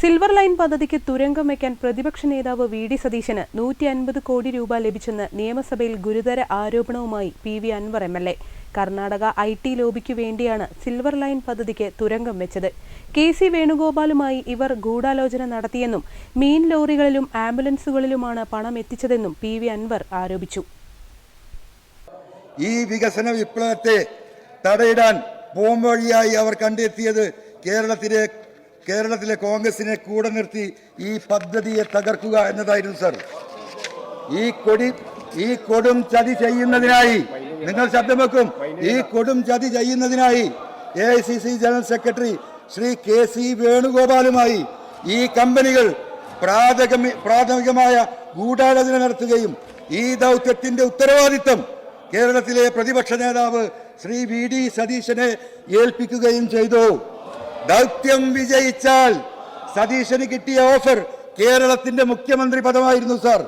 silver line പദ്ധതിക്ക് തുരങ്കം വയ്ക്കാൻ പ്രതിപക്ഷ നേതാവ് വി ഡി സതീശന് നൂറ്റി അൻപത് കോടി രൂപ ലഭിച്ചെന്ന് നിയമസഭയിൽ ഗുരുതര ആരോപണവുമായി P V Anwar M L A. Karnataka I T ലോബിക്കു വേണ്ടിയാണ് സിൽവർ ലൈൻ പദ്ധതിക്ക് തുരങ്കം വെച്ചത്. കെ സി വേണുഗോപാലുമായി ഇവർ ഗൂഢാലോചന നടത്തിയെന്നും മീൻ ലോറികളിലും ആംബുലൻസുകളിലുമാണ് പണം എത്തിച്ചതെന്നും പി വി അൻവർ ആരോപിച്ചു. ഈ വികസന വിപ്ലവത്തെ തടയിടാൻ പോംവഴിയായി അവർ കണ്ടെത്തിയത് കേരളത്തിലെ കേരളത്തിലെ കോൺഗ്രസിനെ കൂടെ നിർത്തി ഈ പദ്ധതിയെ തകർക്കുക എന്നതായിരുന്നു സർ. ഈ കൊടി ഈ കൊടും ചതി ചെയ്യുന്നതിനായി നിങ്ങൾ ശബ്ദം വെക്കും. ഈ കൊടും ചതി ചെയ്യുന്നതിനായി A I C C general secretary Shri K C വേണുഗോപാലുമായി ഈ കമ്പനികൾ പ്രാഥമിക പ്രാഥമികമായ ഗൂഢാലോചന നടത്തുകയും ഈ ദൗത്യത്തിന്റെ ഉത്തരവാദിത്തം കേരളത്തിലെ പ്രതിപക്ഷ നേതാവ് ശ്രീ വി ഡി സതീശനെ ഏൽപ്പിക്കുകയും ചെയ്തു. ദൗത്യം വിജയിച്ചാൽ സതീശന് കിട്ടിയ ഓഫർ കേരളത്തിന്റെ മുഖ്യമന്ത്രി പദമായിരുന്നു സാർ.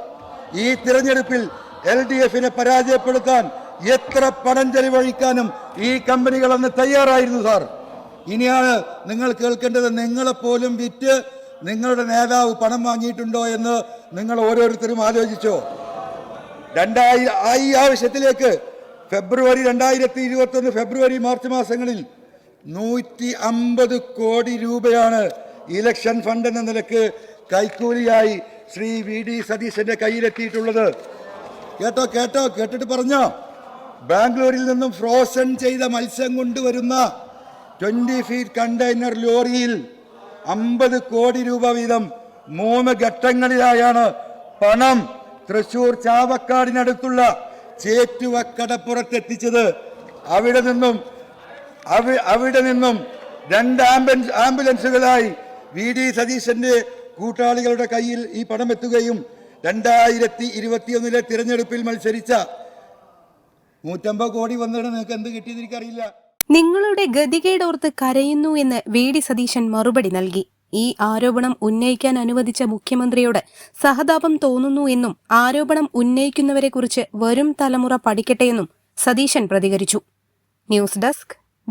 ഈ തിരഞ്ഞെടുപ്പിൽ എൽ ഡി എഫിനെ പരാജയപ്പെടുത്താൻ എത്ര പണം ചെലവഴിക്കാനും ഈ കമ്പനികൾ അന്ന് തയ്യാറായിരുന്നു സാർ. ഇനിയാണ് നിങ്ങൾ കേൾക്കേണ്ടത് നിങ്ങളെപ്പോലും വിറ്റ് നിങ്ങളുടെ നേതാവ് പണം വാങ്ങിയിട്ടുണ്ടോ എന്ന് നിങ്ങൾ ഓരോരുത്തരും ആലോചിച്ചോ. രണ്ടായി ഈ ആവശ്യത്തിലേക്ക് ഫെബ്രുവരി രണ്ടായിരത്തി ഇരുപത്തി ഒന്ന് ഫെബ്രുവരി മാർച്ച് മാസങ്ങളിൽ നൂറ്റി അമ്പത് കോടി രൂപയാണ് ഇലക്ഷൻ ഫണ്ട് എന്ന നിലയ്ക്ക് കൈക്കൂലിയായി ശ്രീ വി ഡി സതീശന്റെ കയ്യിലെത്തിയിട്ടുള്ളത്. കേട്ടോ കേട്ടോ കേട്ടിട്ട് പറഞ്ഞോ? ബാംഗ്ലൂരിൽ നിന്നും ഫ്രോസൺ ചെയ്ത മത്സ്യം കൊണ്ടുവരുന്ന ട്വന്റി ഫീറ്റ് കണ്ടെയ്നർ ലോറിയിൽ അമ്പത് കോടി രൂപ വീതം മൂന്ന് ഘട്ടങ്ങളിലായാണ് പണം തൃശൂർ ചാവക്കാടിനടുത്തുള്ള ചേറ്റുവക്കടപ്പുറത്തെത്തിച്ചത് അവിടെ നിന്നും അവിടെ നിന്നും രണ്ട് ആംബുലൻസ് ആംബുലൻസുകളായി വി ഡി സതീശന്റെ കൂട്ടാളികളുടെ കയ്യിൽ ഈ പണം എത്തുകയും രണ്ടായിരത്തി ഇരുപത്തിയൊന്നിലെ തിരഞ്ഞെടുപ്പിൽ മത്സരിച്ച നൂറ്റമ്പത് കോടി വന്നിട്ട് നിങ്ങൾക്ക് എന്ത് കിട്ടിയെന്ന് എനിക്കറിയില്ല. നിങ്ങളുടെ ഗതികേടോർത്ത് കരയുന്നു എന്ന് വി ഡി സതീശൻ മറുപടി നൽകി. ഈ ആരോപണം ഉന്നയിക്കാൻ അനുവദിച്ച മുഖ്യമന്ത്രിയോട് സഹതാപം തോന്നുന്നു എന്നും ആരോപണം ഉന്നയിക്കുന്നവരെക്കുറിച്ച് വരും തലമുറ പഠിക്കട്ടെയെന്നും സതീശൻ പ്രതികരിച്ചു. News desk